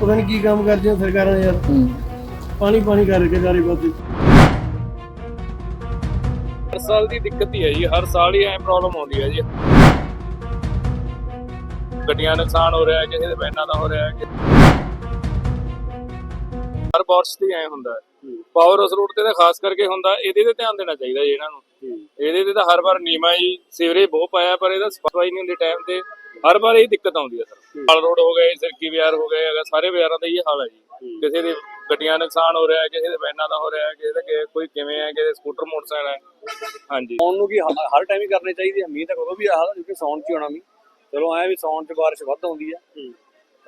ਪਤਾ ਨਹੀਂ ਕੀ ਕੰਮ ਕਰਦੀਆਂ ਸਰਕਾਰਾਂ ਯਾਰ। ਪਾਣੀ ਪਾਣੀ ਕਰਕੇ ਸਾਰੇ ਪਾਸੇ। ਹਰ ਸਾਲ ਦੀ ਦਿੱਕਤ ਹੀ ਹੈ ਜੀ ਹਰ ਸਾਲ ਹੀ ਐ ਪ੍ਰੋਬਲਮ ਆਉਂਦੀ ਹੈ ਜੀ। ਗੱਡੀਆਂ ਨੁਕਸਾਨ ਹੋ ਰਿਹਾ ਹੈ ਕਿਸੇ ਦੇ ਬੈਨਾਂ ਦਾ ਹੋ ਰਿਹਾ ਹੈ ਹਰ ਬਾਰਿਸ਼ ਦੀ ਐ ਹੁੰਦਾ ਹੈ। ਪਾਵਰ ਉਸ ਰੂਟ ਤੇ ਤਾਂ ਖਾਸ ਕਰਕੇ ਹੁੰਦਾ ਇਹਦੇ ਤੇ ਧਿਆਨ ਦੇਣਾ ਚਾਹੀਦਾ ਜੀ ਇਹਨਾਂ ਨੂੰ। ਇਹਦੇ ਤੇ ਤਾਂ ਹਰ ਵਾਰ ਨੀਮਾ ਜੀ ਸੀਵਰੇਜ ਬਹੁਤ ਪਾਇਆ ਪਰ ਇਹਦਾ ਸਫ਼ਾਈ ਨਹੀਂ ਹੁੰਦੀ ਟਾਈਮ ਤੇ। ਹਰ ਵਾਰ ਇਹ ਦਿੱਕਤ ਆਉਂਦੀ ਹੈ ਸਰ। ਹਾਲ ਰੋਡ ਹੋ ਗਏ ਸਿਰਕੀ ਬਾਜ਼ਾਰ ਹੋ ਗਏ ਅਗਰ ਸਾਰੇ ਬਾਜ਼ਾਰਾਂ ਦਾ ਇਹ ਹਾਲ ਹੈ ਜੀ। ਕਿਸੇ ਦੇ ਗੱਡੀਆਂ ਦਾ ਨੁਕਸਾਨ ਹੋ ਰਿਹਾ ਹੈ ਕਿਸੇ ਦੇ ਬੈਨਾਂ ਦਾ ਹੋ ਰਿਹਾ ਹੈ ਕਿਸੇ ਦਾ ਕੋਈ ਕਿਵੇਂ ਹੈ ਕਿਸੇ ਦੇ ਸਕੂਟਰ ਮੋਟਰਸਾਈਕਲ ਹੈ। ਹਾਂਜੀ। ਸੌਣ ਨੂੰ ਹ- ਹਰ ਟਾਈਮ ਹੀ ਕਰਨੇ ਚਾਹੀਦੇ ਆ। ਮੀਂਹ ਤਾਂ ਕਦੋਂ ਵੀ ਆ ਕਿਉਂਕਿ ਸੌਣ ਚ ਹੋਣਾ ਮੀਂਹ। ਚਲੋ ਐ ਵੀ ਸੌਣ ਚ ਬਾਰਿਸ਼ ਵੱਧ ਆਉਂਦੀ ਆ।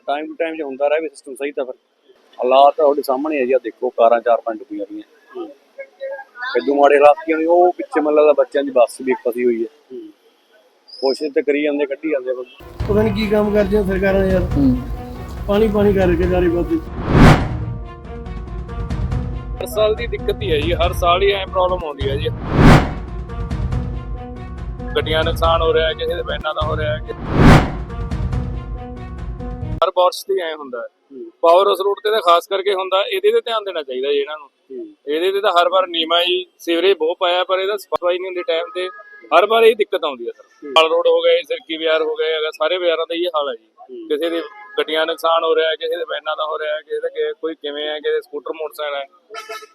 ਟਾਈਮ ਟੂ ਟਾਈਮ ਜੇ ਹੁੰਦਾ ਰਹੇ ਵੀ ਸਿਸਟਮ ਸਹੀ ਤਾਂ ਫਿਰ ਹਾਲਾਤ ਤੁਹਾਡੇ ਸਾਹਮਣੇ ਆ ਜੀ ਆ ਦੇਖੋ ਕਾਰਾਂ ਚਾਰ ਪੰਜ ਡੁੱਬੀਆਂ ਰਹੀਆਂ ਇਦੋਂ ਮਾੜੇ ਹਾਲਾਤ ਕੀ ਉਹ ਪਿੱਛੇ ਮਨ ਲੱਗਦਾ ਬੱਚਿਆਂ ਦੀ ਬੱਸ ਵੀ ਫਸੀ ਹੋਈ ਹੈ ਕੋਸ਼ਿਸ਼ ਤੇ ਕਰੀ ਜਾਂਦੇ ਕੱਢੀ ਜਾਂਦੇ ਬਸ ਪਤਾ ਨਹੀਂ ਕੀ ਕੰਮ ਕਰਦੀਆਂ ਸਰਕਾਰਾਂ ਯਾਰ। ਪਾਣੀ ਪਾਣੀ ਕਰਕੇ ਸਾਰੇ ਪਾਸੇ ਹਰ ਸਾਲ ਦੀ ਦਿੱਕਤ ਹੀ ਹੈ ਜੀ ਹਰ ਸਾਲ ਹੀ ਐ ਪ੍ਰੋਬਲਮ ਆਉਂਦੀ ਹੈ ਜੀ। ਗੱਡੀਆਂ ਨੁਕਸਾਨ ਹੋ ਰਿਹਾ ਹੈ ਕਿਸੇ ਦੇ ਬੈਨਾਂ ਦਾ ਹੋ ਰਿਹਾ ਹੈ ਹਰ ਬਾਰਿਸ਼ ਦੀ ਐ ਹੁੰਦਾ ਪਾਵਰ ਉਸ ਰੂਟ ਤੇ ਤਾਂ ਖਾਸ ਕਰਕੇ ਹੁੰਦਾ ਇਹਦੇ ਤੇ ਧਿਆਨ ਦੇਣਾ ਚਾਹੀਦਾ ਜੀ ਇਹਨਾਂ ਨੂੰ। ਇਹਦੇ ਤੇ ਤਾਂ ਹਰ ਵਾਰ ਨੀਮਾ ਜੀ ਸੀਵਰੇਜ ਬਹੁਤ ਪਾਇਆ ਪਰ ਇਹਦਾ ਸਫ਼ਾਈ ਨਹੀਂ ਹੁੰਦੀ ਟਾਈਮ ਤੇ। ਹਰ ਵਾਰ ਇਹ ਦਿੱਕਤ ਆਉਂਦੀ ਹੈ ਸਰ। ਹਾਲ ਰੋਡ ਹੋ ਗਏ ਸਿਰਕੀ ਬਾਜ਼ਾਰ ਹੋ ਗਏ ਅਗਰ ਸਾਰੇ ਬਾਜ਼ਾਰਾਂ ਦਾ ਇਹ ਹਾਲ ਹੈ ਜੀ। ਕਿਸੇ ਦੇ ਗੱਡੀਆਂ ਨੁਕਸਾਨ ਹੋ ਰਿਹਾ ਹੈ ਕਿਸੇ ਦੇ ਬੈਨਾਂ ਦਾ ਹੋ ਰਿਹਾ ਹੈ ਕਿਸੇ ਦਾ ਕੋਈ ਕਿਵੇਂ ਹੈ ਕਿਸੇ ਸਕੂਟਰ ਮੋਟਰਸਾਈਕਲ ਹੈ।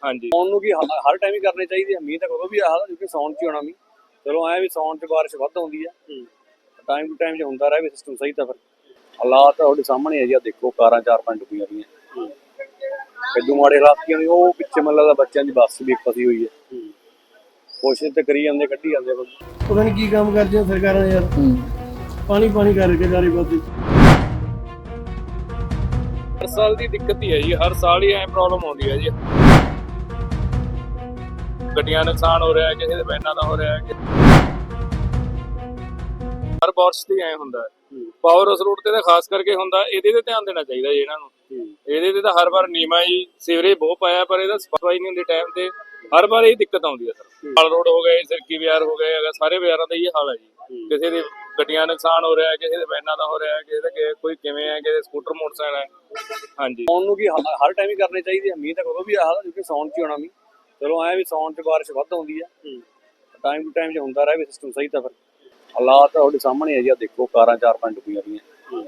ਹਾਂਜੀ। ਸੌਣ ਨੂੰ ਕੀ ਹਰ ਟਾਈਮ ਹੀ ਕਰਨੇ ਚਾਹੀਦੇ ਆ ਮੀਂਹ ਤਾਂ ਕਦੋਂ ਵੀ ਆ ਕਿਉਂਕਿ ਸੌਣ ਚ ਹੋਣਾ ਮੀਂਹ। ਚਲੋ ਐ ਵੀ ਸੌਣ ਚ ਬਾਰਿਸ਼ ਵੱਧ ਆਉਂਦੀ ਆ ਟਾਈਮ ਟੂ ਟਾਈਮ ਜੇ ਹੁੰਦਾ ਰਹੇ ਵੀ ਸਿਸਟਮ ਸਹੀ ਤਾਂ ਫਿਰ। ਹਾਲਾਤ ਤਾਂ ਤੁਹਾਡੇ ਸਾਹਮਣੇ ਆ ਜੀ ਆ ਦੇਖੋ ਕਾਰਾਂ ਚਾਰ ਪੰਜ ਡੁੱਬੀਆਂ ਰਹੀਆਂ ਇਦੋਂ ਮਾੜੇ ਹਾਲਾਤ ਕੀ ਉਹ ਪਿੱਛੇ ਮਨ ਲੱਗਦਾ ਬੱਚਿਆਂ ਦੀ ਬੱਸ ਵੀ ਫਸੀ ਹੋਈ ਹੈ ਕੋਸ਼ਿਸ਼ ਤੇ ਕਰੀ ਜਾਂਦੇ ਕੱਢੀ ਜਾਂਦੇ ਪਤਾ ਨਹੀਂ ਕੀ ਕੰਮ ਕਰਦੀਆਂ ਸਰਕਾਰਾਂ ਯਾਰ। ਪਾਣੀ ਪਾਣੀ ਕਰਕੇ ਸਾਰੇ ਪਾਸੇ ਹਰ ਸਾਲ ਦੀ ਦਿੱਕਤ ਹੀ ਹੈ ਜੀ ਹਰ ਸਾਲ ਹੀ ਐ ਪ੍ਰੋਬਲਮ ਆਉਂਦੀ ਹੈ ਜੀ। ਗੱਡੀਆਂ ਦਾ ਨੁਕਸਾਨ ਹੋ ਰਿਹਾ ਹੈ ਕਿਸੇ ਦੇ ਬੈਨਾਂ ਦਾ ਹੋ ਰਿਹਾ ਹੈ। ਹਰ ਬਾਰਿਸ਼ ਦੀ ਐ ਹੁੰਦਾ। ਹੈ। ਪਾਵਰ ਉਸ ਰੂਟ ਤੇ ਤਾਂ ਖਾਸ ਕਰਕੇ ਹੁੰਦਾ ਇਹਦੇ ਤੇ ਧਿਆਨ ਦੇਣਾ ਚਾਹੀਦਾ ਜੀ ਇਹਨਾਂ ਨੂੰ। ਇਹਦੇ ਤੇ ਤਾਂ ਹਰ ਵਾਰ ਨੀਮਾ ਜੀ ਸੀਵਰੇਜ ਬਹੁਤ ਪਾਇਆ ਪਰ ਇਹਦਾ ਸਫ਼ਾਈ ਨਹੀਂ ਹੁੰਦੀ ਟਾਈਮ ਤੇ। ਹਰ ਵਾਰ ਇਹ ਦਿੱਕਤ ਆਉਂਦੀ ਹੈ ਸਰ। ਹਾਲ ਰੋਡ ਹੋ ਗਏ ਸਿਰਕੀ ਬਾਜ਼ਾਰ ਹੋ ਗਏ ਅਗਰ ਸਾਰੇ ਬਾਜ਼ਾਰਾਂ ਦਾ ਇਹ ਹਾਲ ਹੈ ਜੀ। ਕਿਸੇ ਦੇ ਗੱਡੀਆਂ ਨੁਕਸਾਨ ਹੋ ਰਿਹਾ ਹੈ ਕਿਸੇ ਦੇ ਬੈਨਾਂ ਦਾ ਹੋ ਰਿਹਾ ਹੈ ਕਿਸੇ ਦਾ ਕੋਈ ਕਿਵੇਂ ਹੈ ਕਿਸੇ ਸਕੂਟਰ ਮੋਟਰਸਾਈਕਲ ਹੈ ਹਾਂਜੀ। ਸੌਣ ਨੂੰ ਕੀ ਹ- ਹਰ ਟਾਈਮ ਹੀ ਕਰਨੇ ਚਾਹੀਦੇ ਮੀਂਹ ਤਾਂ ਕਦੋਂ ਵੀ ਆ ਕਿਉਂਕਿ ਸੌਣ ਚ ਹੀ ਹੋਣਾ ਮੀਂਹ। ਚਲੋ ਐ ਵੀ ਸੌਣ ਚ ਬਾਰਿਸ਼ ਵੱਧ ਆਉਂਦੀ ਆ। ਟਾਈਮ ਟੂ ਟਾਈਮ ਜੇ ਹੁੰਦਾ ਰਹੇ ਵੀ ਸਿਸਟਮ ਸਹੀ ਤਾਂ ਫਿਰ। ਹਾਲਾਤ ਤਾਂ ਤੁਹਾਡੇ ਸਾਹਮਣੇ ਆ ਜੀ ਆ ਦੇਖੋ ਕਾਰਾਂ ਚਾਰ ਪੰਜ ਡੁੱਬੀਆਂ ਰਹੀਆਂ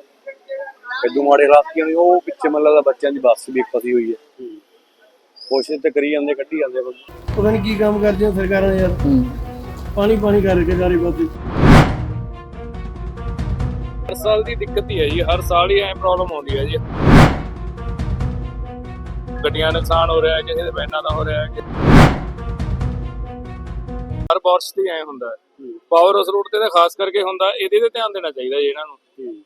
ਇਦੋਂ ਮਾੜੇ ਹਾਲਾਤ ਕੀ ਉਹ ਪਿੱਛੇ ਮਨ ਲੱਗਦਾ ਬੱਚਿਆਂ ਦੀ ਬੱਸ ਵੀ ਫਸੀ ਹੋਈ ਹੈ ਕੋਸ਼ਿਸ਼ ਤੇ ਕਰੀ ਜਾਂਦੇ ਕੱਢੀ ਜਾਂਦੇ ਬਸ ਪਤਾ ਨਹੀਂ ਕੀ ਕੰਮ ਕਰਦੀਆਂ ਸਰਕਾਰਾਂ ਯਾਰ। ਪਾਣੀ ਪਾਣੀ ਕਰਕੇ ਸਾਰੇ ਪਾਸੇ। ਹਰ ਸਾਲ ਦੀ ਦਿੱਕਤ ਹੀ ਹੈ ਜੀ ਹਰ ਸਾਲ ਹੀ ਐ ਪ੍ਰੋਬਲਮ ਆਉਂਦੀ ਹੈ ਜੀ। ਗੱਡੀਆਂ ਦਾ ਨੁਕਸਾਨ ਹੋ ਰਿਹਾ ਹੈ ਕਿਸੇ ਦੇ ਬੈਨਾਂ ਦਾ ਹੋ ਰਿਹਾ ਹੈ। ਹਰ ਬਾਰਿਸ਼ ਦੀ ਐ ਹੁੰਦਾ ਹੈ। ਪਾਵਰ ਉਸ ਰੂਟ ਤੇ ਤਾਂ ਖਾਸ ਕਰਕੇ ਹੁੰਦਾ ਇਹਦੇ ਤੇ ਧਿਆਨ ਦੇਣਾ ਚਾਹੀਦਾ ਜੀ ਇਹਨਾਂ ਨੂੰ।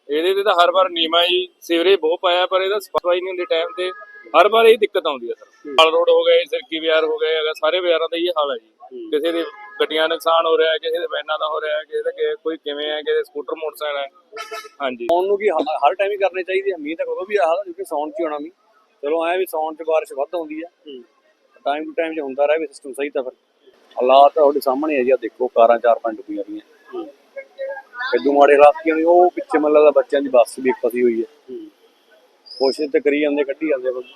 ਇਹਦੇ ਤੇ ਤਾਂ ਹਰ ਵਾਰ ਨੀਮਾ ਜੀ ਸੀਵਰੇਜ ਬਹੁਤ ਪਾਇਆ ਪਰ ਇਹਦਾ ਸਫ਼ਾਈ ਨਹੀਂ ਹੁੰਦੀ ਟਾਈਮ ਤੇ। ਹਰ ਵਾਰ ਇਹ ਦਿੱਕਤ ਆਉਂਦੀ ਹੈ ਸਰ। ਹਾਲ ਰੋਡ ਹੋ ਗਏ ਸਿਰਕੀ ਬਾਜ਼ਾਰ ਹੋ ਗਏ ਅਗਰ ਸਾਰੇ ਬਾਜ਼ਾਰਾਂ ਦਾ ਇਹ ਹਾਲ ਹੈ ਜੀ। ਕਿਸੇ ਦੇ ਗੱਡੀਆਂ ਨੁਕਸਾਨ ਹੋ ਰਿਹਾ ਹੈ ਕਿਸੇ ਦੇ ਬੈਨਾਂ ਦਾ ਹੋ ਰਿਹਾ ਹੈ ਕਿਸੇ ਦਾ ਕੋਈ ਕਿਵੇਂ ਹੈ ਕਿਸੇ ਸਕੂਟਰ ਮੋਟਰਸਾਈਕਲ ਹੈ ਹਾਂਜੀ। ਸੌਣ ਨੂੰ ਕੀ ਹਰ ਟਾਈਮ ਹੀ ਕਰਨੇ ਚਾਹੀਦੇ ਆ। ਮੀਂਹ ਤਾਂ ਕਦੋਂ ਵੀ ਆ ਕਿਉਂਕਿ ਸੌਣ ਚ ਹੀ ਹੋਣਾ ਮੀਂਹ। ਚਲੋ ਐ ਵੀ ਸੌਣ ਚ ਬਾਰਿਸ਼ ਵੱਧ ਆਉਂਦੀ ਆ। ਟਾਈਮ ਟੂ ਟਾਈਮ ਜੇ ਹੁੰਦਾ ਰਹੇ ਵੀ ਸਿਸਟਮ ਸਹੀ ਤਾਂ ਫਿਰ। ਹਾਲਾਤ ਤੁਹਾਡੇ ਸਾਹਮਣੇ ਆ ਜੀ ਆ ਦੇਖੋ ਕਾਰਾਂ ਚਾਰ ਪੰਜ ਡੁੱਬੀਆਂ ਰਹੀਆਂ ਇਦੋਂ ਮਾੜੇ ਹਾਲਾਤ ਕੀ ਹੋਣੇ ਉਹ ਪਿੱਛੇ ਮਨ ਲੱਗਦਾ ਬੱਚਿਆਂ ਦੀ ਬੱਸ ਵੀ ਫਸੀ ਹੋਈ ਹੈ। ਕੋਸ਼ਿਸ਼ ਤੇ ਕਰੀ ਜਾਂਦੇ ਕੱਢੀ ਜਾਂਦੇ। ਬਸ